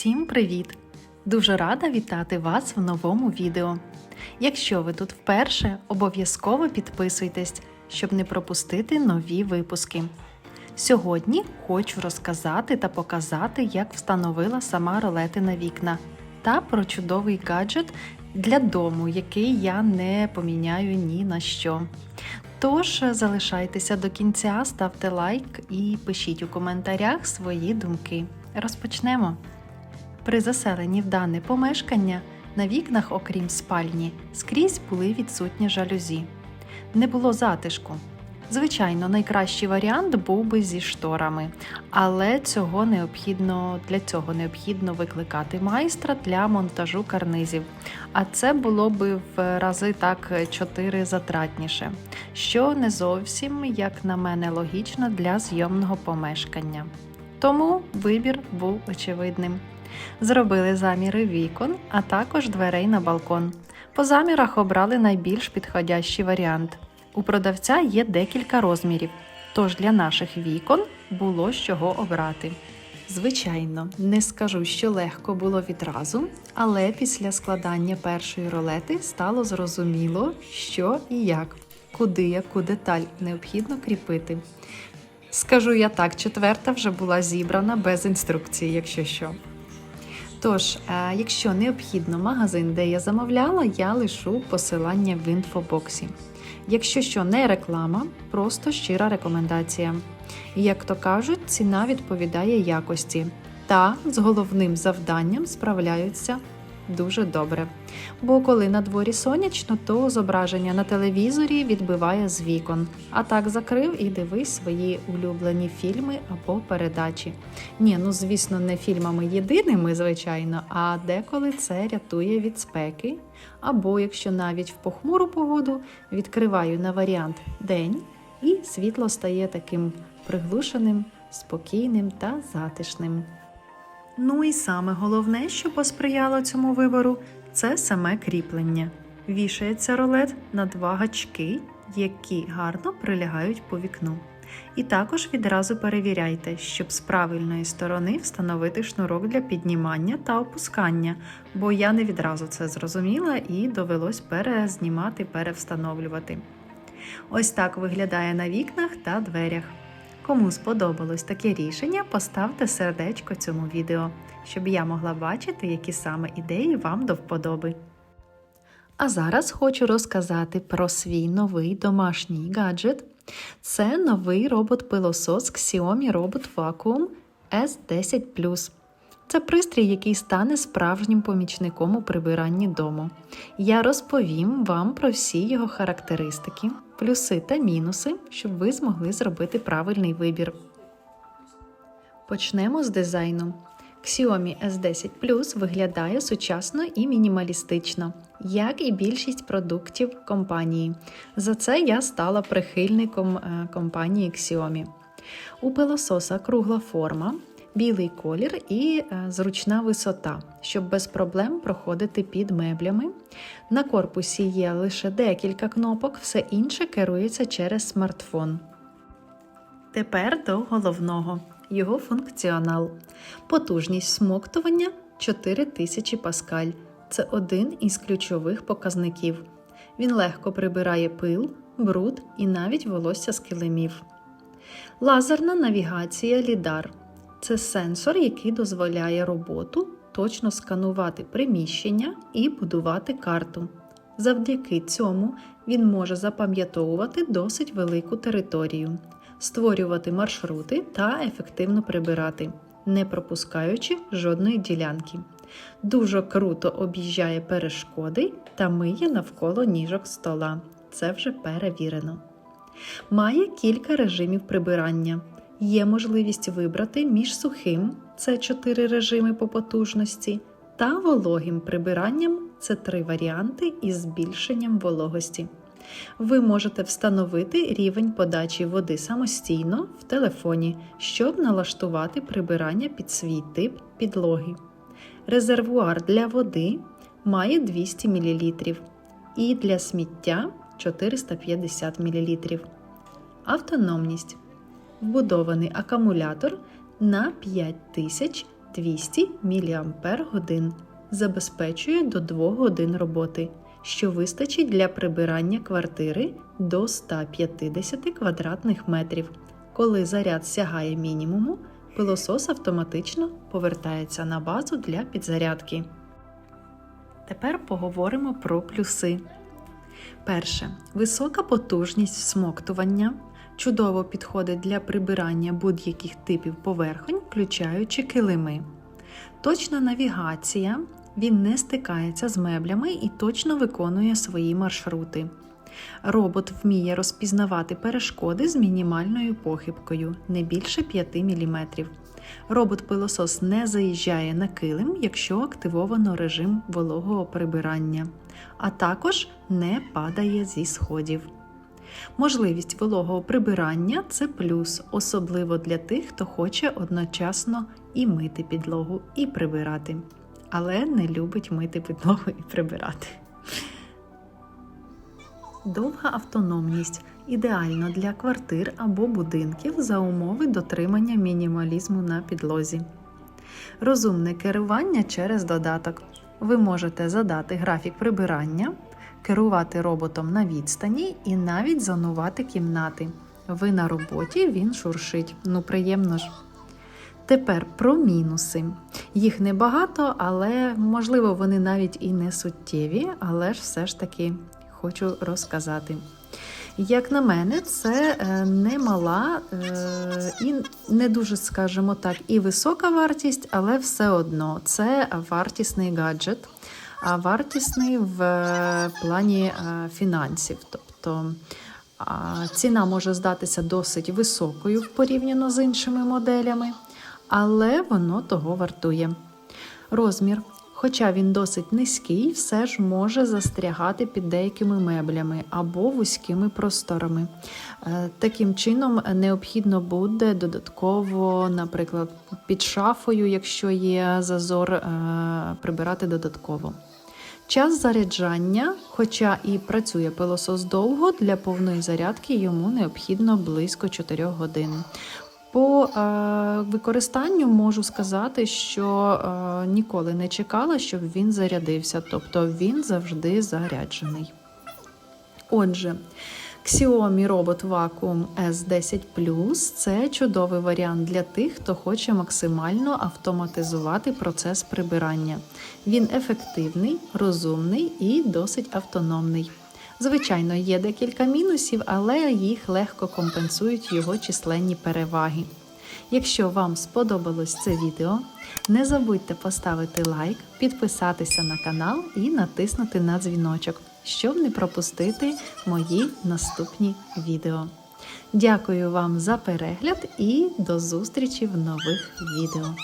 Всім привіт! Дуже рада вітати вас в новому відео. Якщо ви тут вперше, обов'язково підписуйтесь, щоб не пропустити нові випуски. Сьогодні хочу розказати та показати, як встановила сама ролети на вікна, та про чудовий гаджет для дому, який я не поміняю ні на що. Тож залишайтеся до кінця, ставте лайк і пишіть у коментарях свої думки. Розпочнемо. При заселенні в дане помешкання на вікнах, окрім спальні, скрізь були відсутні жалюзі. Не було затишку. Звичайно, найкращий варіант був би зі шторами, але цього необхідно для цього необхідно викликати майстра для монтажу карнизів. А це було би в рази так 4 затратніше, що не зовсім, як на мене, логічно для зйомного помешкання. Тому вибір був очевидним. Зробили заміри вікон, а також дверей на балкон. По замірах обрали найбільш підходящий варіант. У продавця є декілька розмірів, тож для наших вікон було з чого обрати. Звичайно, не скажу, що легко було відразу, але після складання першої ролети стало зрозуміло, що і як, куди яку деталь необхідно кріпити. Скажу я так, четверта вже була зібрана без інструкції, якщо що. Тож, е, якщо необхідно магазин, де я замовляла, я лишу посилання в інфобоксі. Якщо що не реклама, просто щира рекомендація. Як то кажуть, ціна відповідає якості. Та з головним завданням справляються дуже добре. Бо коли на дворі сонячно, то зображення на телевізорі відбиває з вікон. А так закрив і дивись свої улюблені фільми або передачі. Ні, ну звісно, не фільмами єдиними, звичайно, а деколи це рятує від спеки. Або якщо навіть в похмуру погоду відкриваю на варіант день, і світло стає таким приглушеним, спокійним та затишним. Ну і саме головне, що посприяло цьому вибору, це саме кріплення. Вішається ролет на два гачки, які гарно прилягають по вікну. І також відразу перевіряйте, щоб з правильної сторони встановити шнурок для піднімання та опускання, бо я не відразу це зрозуміла і довелось перезнімати, перевстановлювати. Ось так виглядає на вікнах та дверях. Кому сподобалось таке рішення, поставте сердечко цьому відео, щоб я могла бачити, які саме ідеї вам до вподоби. А зараз хочу розказати про свій новий домашній гаджет. Це новий робот-пилосос Xiaomi Robot Vacuum S10 Це пристрій, який стане справжнім помічником у прибиранні дому. Я розповім вам про всі його характеристики, плюси та мінуси, щоб ви змогли зробити правильний вибір. Почнемо з дизайну. Xiaomi S10 Plus виглядає сучасно і мінімалістично, як і більшість продуктів компанії. За це я стала прихильником е, компанії Xiaomi. У пилососа кругла форма, білий колір і е, зручна висота, щоб без проблем проходити під меблями. На корпусі є лише декілька кнопок, все інше керується через смартфон. Тепер до головного його функціонал. Потужність смоктування 4000 паскаль. Це один із ключових показників. Він легко прибирає пил, бруд і навіть волосся з килимів. Лазерна навігація лідар це сенсор, який дозволяє роботу точно сканувати приміщення і будувати карту. Завдяки цьому він може запам'ятовувати досить велику територію створювати маршрути та ефективно прибирати, не пропускаючи жодної ділянки. Дуже круто об'їжджає перешкоди та миє навколо ніжок стола. Це вже перевірено. Має кілька режимів прибирання. Є можливість вибрати між сухим це 4 режими по потужності, та вологим прибиранням це 3 варіанти із збільшенням вологості. Ви можете встановити рівень подачі води самостійно в телефоні, щоб налаштувати прибирання під свій тип підлоги. Резервуар для води має 200 мл і для сміття 450 мл. Автономність. Вбудований акумулятор на 5000 200 мАч, забезпечує до 2 годин роботи, що вистачить для прибирання квартири до 150 квадратних метрів. Коли заряд сягає мінімуму, пилосос автоматично повертається на базу для підзарядки. Тепер поговоримо про плюси. Перше. Висока потужність всмоктування. Чудово підходить для прибирання будь-яких типів поверхонь, включаючи килими. Точна навігація. Він не стикається з меблями і точно виконує свої маршрути. Робот вміє розпізнавати перешкоди з мінімальною похибкою не більше 5 мм. Робот-пилосос не заїжджає на килим, якщо активовано режим вологого прибирання, а також не падає зі сходів. Можливість вологого прибирання це плюс, особливо для тих, хто хоче одночасно і мити підлогу, і прибирати, але не любить мити підлогу і прибирати. Довга автономність ідеально для квартир або будинків за умови дотримання мінімалізму на підлозі. Розумне керування через додаток. Ви можете задати графік прибирання, керувати роботом на відстані і навіть зонувати кімнати. Ви на роботі він шуршить. Ну, приємно ж. Тепер про мінуси. Їх небагато, але можливо вони навіть і не суттєві, але ж все ж таки хочу розказати. Як на мене, це е, немала е, і не дуже, скажімо так, і висока вартість, але все одно це вартісний гаджет, вартісний в е, плані е, фінансів. Тобто ціна може здатися досить високою порівняно з іншими моделями, але воно того вартує. Розмір Хоча він досить низький, все ж може застрягати під деякими меблями або вузькими просторами. Е, Таким чином, необхідно буде додатково, наприклад, під шафою, якщо є зазор, е, прибирати додатково. Час заряджання, хоча і працює пилосос довго, для повної зарядки йому необхідно близько 4 годин. По е, використанню можу сказати, що е, ніколи не чекала, щоб він зарядився, тобто він завжди заряджений. Отже, Xiaomi Robot Vacuum S10 Plus це чудовий варіант для тих, хто хоче максимально автоматизувати процес прибирання. Він ефективний, розумний і досить автономний. Звичайно, є декілька мінусів, але їх легко компенсують його численні переваги. Якщо вам сподобалось це відео, не забудьте поставити лайк, підписатися на канал і натиснути на дзвіночок, щоб не пропустити мої наступні відео. Дякую вам за перегляд і до зустрічі в нових відео.